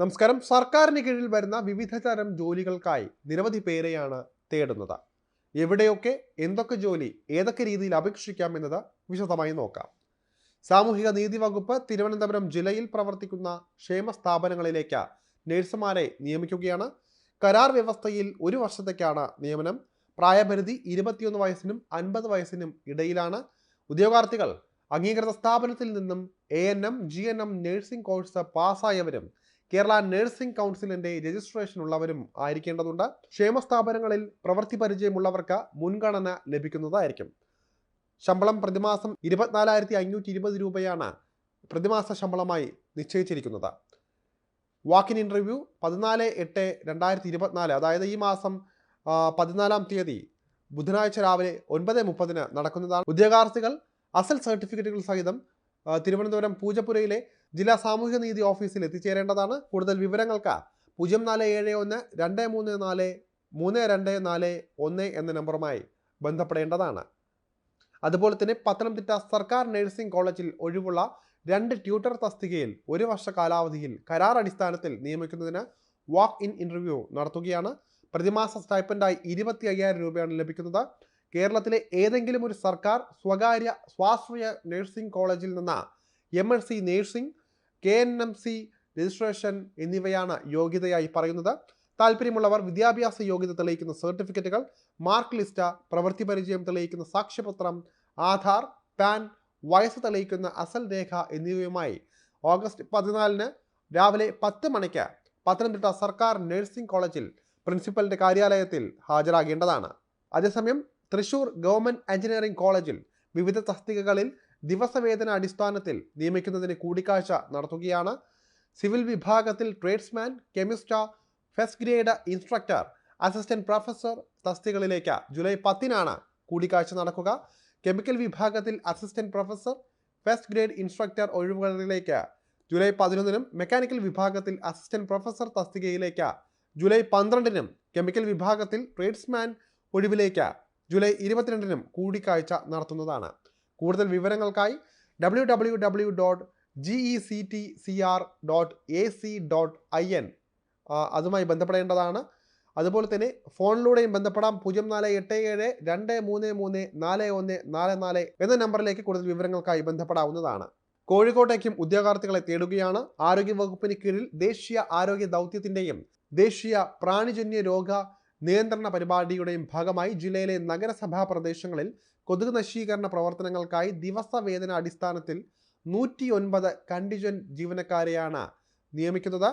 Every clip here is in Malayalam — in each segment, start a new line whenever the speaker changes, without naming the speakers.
നമസ്കാരം. സർക്കാരിന് കീഴിൽ വരുന്ന വിവിധ തരം ജോലികൾക്കായി നിരവധി പേരെയാണ് തേടുന്നത്. എവിടെയൊക്കെ എന്തൊക്കെ ജോലി ഏതൊക്കെ രീതിയിൽ അപേക്ഷിക്കാം എന്നത് വിശദമായി നോക്കാം. സാമൂഹിക നീതി വകുപ്പ് തിരുവനന്തപുരം ജില്ലയിൽ പ്രവർത്തിക്കുന്ന ക്ഷേമ സ്ഥാപനങ്ങളിലേക്ക് നഴ്സുമാരെ നിയമിക്കുകയാണ്. കരാർ വ്യവസ്ഥയിൽ ഒരു വർഷത്തേക്കാണ് നിയമനം. പ്രായപരിധി ഇരുപത്തിയൊന്ന് വയസ്സിനും അൻപത് വയസ്സിനും ഇടയിലാണ്. ഉദ്യോഗാർത്ഥികൾ അംഗീകൃത സ്ഥാപനത്തിൽ നിന്നും A N M G N M nursing course പാസ്സായവരും Kerala nursing കൗൺസിലിന്റെ രജിസ്ട്രേഷൻ ഉള്ളവരും ആയിരിക്കേണ്ടതുണ്ട്. ക്ഷേമസ്ഥാപനങ്ങളിൽ പ്രവൃത്തി പരിചയമുള്ളവർക്ക് മുൻഗണന ലഭിക്കുന്നതായിരിക്കും. ശമ്പളം പ്രതിമാസം ഇരുപത്തിനാലായിരത്തി അഞ്ഞൂറ്റി ഇരുപത് രൂപയാണ് പ്രതിമാസ ശമ്പളമായി നിശ്ചയിച്ചിരിക്കുന്നത്. വാക്കിൻ ഇന്റർവ്യൂ പതിനാല് എട്ട് രണ്ടായിരത്തി ഇരുപത്തിനാല് അതായത് ഈ മാസം പതിനാലാം തീയതി ബുധനാഴ്ച രാവിലെ ഒൻപത് മുപ്പതിന് നടക്കുന്നതാണ്. ഉദ്യോഗാർത്ഥികൾ അസൽ സർട്ടിഫിക്കറ്റുകൾ സഹിതം തിരുവനന്തപുരം പൂജപ്പുരയിലെ ജില്ലാ സാമൂഹ്യനീതി ഓഫീസിൽ എത്തിച്ചേരേണ്ടതാണ്. കൂടുതൽ വിവരങ്ങൾക്ക് പൂജ്യം നാല് ഏഴ് ഒന്ന് രണ്ട് മൂന്ന് നാല് മൂന്ന് രണ്ട് നാല് ഒന്ന് എന്ന നമ്പറുമായി ബന്ധപ്പെടേണ്ടതാണ്. അതുപോലെ തന്നെ പത്തനംതിട്ട സർക്കാർ നഴ്സിംഗ് കോളേജിൽ ഒഴിവുള്ള രണ്ട് ട്യൂട്ടർ തസ്തികയിൽ ഒരു വർഷ കാലാവധിയിൽ കരാർ അടിസ്ഥാനത്തിൽ നിയമിക്കുന്നതിന് വാക്ക് ഇൻ ഇന്റർവ്യൂ നടത്തുകയാണ്. പ്രതിമാസ സ്റ്റൈപ്പൻഡായി ഇരുപത്തി അയ്യായിരം രൂപയാണ് ലഭിക്കുന്നത്. കേരളത്തിലെ ഏതെങ്കിലും ഒരു സർക്കാർ സ്വകാര്യ സ്വാശ്രയ നഴ്സിംഗ് കോളേജിൽ നിന്ന് M S C nursing K N M C registration എന്നിവയാണ് യോഗ്യതയായി പറയുന്നത്. താല്പര്യമുള്ളവർ വിദ്യാഭ്യാസ യോഗ്യത തെളിയിക്കുന്ന സർട്ടിഫിക്കറ്റുകൾ മാർക്ക് ലിസ്റ്റ് പ്രവൃത്തി പരിചയം തെളിയിക്കുന്ന സാക്ഷ്യപത്രം ആധാർ പാൻ വയസ്സ് തെളിയിക്കുന്ന അസൽ രേഖ എന്നിവയുമായി ഓഗസ്റ്റ് പതിനാലിന് രാവിലെ പത്ത് മണിക്ക് പത്തനംതിട്ട സർക്കാർ നഴ്സിംഗ് കോളേജിൽ പ്രിൻസിപ്പലിന്റെ കാര്യാലയത്തിൽ ഹാജരാകേണ്ടതാണ്. അതേസമയം തൃശൂർ ഗവൺമെന്റ് എഞ്ചിനീയറിംഗ് കോളേജിൽ വിവിധ തസ്തികകളിൽ ദിവസവേതന അടിസ്ഥാനത്തിൽ നിയമിക്കുന്നതിന് കൂടിക്കാഴ്ച നടത്തുകയാണ് സിവിൽ വിഭാഗത്തിൽ tradesman chemist first grade instructor assistant professor തസ്തികളിലേക്ക് July പത്തിനാണ് കൂടിക്കാഴ്ച നടക്കുക. കെമിക്കൽ വിഭാഗത്തിൽ assistant professor first grade instructor ഒഴിവുകളിലേക്ക് July പതിനൊന്നിനും മെക്കാനിക്കൽ വിഭാഗത്തിൽ അസിസ്റ്റന്റ് പ്രൊഫസർ തസ്തികയിലേക്ക് ജൂലൈ പന്ത്രണ്ടിനും കെമിക്കൽ വിഭാഗത്തിൽ ട്രേഡ്സ്മാൻ ഒഴിവിലേക്ക് ജൂലൈ ഇരുപത്തിരണ്ടിനും കൂടിക്കാഴ്ച നടത്തുന്നതാണ്. കൂടുതൽ വിവരങ്ങൾക്കായി W W W dot G E C T C R dot A C dot I N അതുമായി ബന്ധപ്പെടേണ്ടതാണ്. അതുപോലെ തന്നെ ഫോണിലൂടെയും ബന്ധപ്പെടാം. പൂജ്യം നാല് എട്ട് ഏഴ് രണ്ട് മൂന്ന് മൂന്ന് നാല് ഒന്ന് നാല് നാല് എന്ന നമ്പറിലേക്ക് കൂടുതൽ വിവരങ്ങൾക്കായി ബന്ധപ്പെടാവുന്നതാണ്. കോഴിക്കോട്ടേക്കും ഉദ്യോഗാർത്ഥികളെ തേടുകയാണ്. ആരോഗ്യ വകുപ്പിന് കീഴിൽ ദേശീയ ആരോഗ്യ ദൗത്യത്തിന്റെയും ദേശീയ പ്രാണിജന്യ രോഗ നിയന്ത്രണ പരിപാടിയുടെയും ഭാഗമായി ജില്ലയിലെ നഗരസഭാ പ്രദേശങ്ങളിൽ കൊതുക് നശീകരണ പ്രവർത്തനങ്ങൾക്കായി ദിവസവേതന അടിസ്ഥാനത്തിൽ നൂറ്റി ഒൻപത് കണ്ടിജൻ ജീവനക്കാരെയാണ് നിയമിക്കുന്നത്.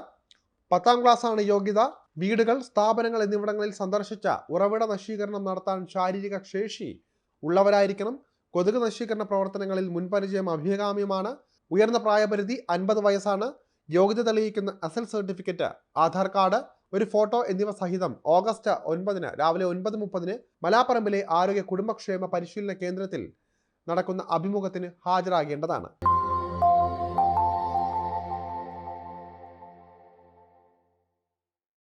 പത്താം ക്ലാസ്സാണ് യോഗ്യത. വീടുകൾ സ്ഥാപനങ്ങൾ എന്നിവിടങ്ങളിൽ സന്ദർശിച്ച ഉറവിട നശീകരണം നടത്താൻ ശാരീരിക ശേഷി ഉള്ളവരായിരിക്കണം. കൊതുക് നശീകരണ പ്രവർത്തനങ്ങളിൽ മുൻപരിചയം അഭികാമ്യമാണ്. ഉയർന്ന പ്രായപരിധി അൻപത് വയസ്സാണ്. യോഗ്യത തെളിയിക്കുന്ന അസൽ സർട്ടിഫിക്കറ്റ് ആധാർ കാർഡ് ഒരു ഫോട്ടോ എന്നിവ സഹിതം ഓഗസ്റ്റ് ഒൻപതിന് രാവിലെ ഒൻപത് മുപ്പതിന് മലാപ്പറമ്പിലെ ആരോഗ്യ കുടുംബക്ഷേമ പരിശീലന കേന്ദ്രത്തിൽ നടക്കുന്ന അഭിമുഖത്തിന് ഹാജരാകേണ്ടതാണ്.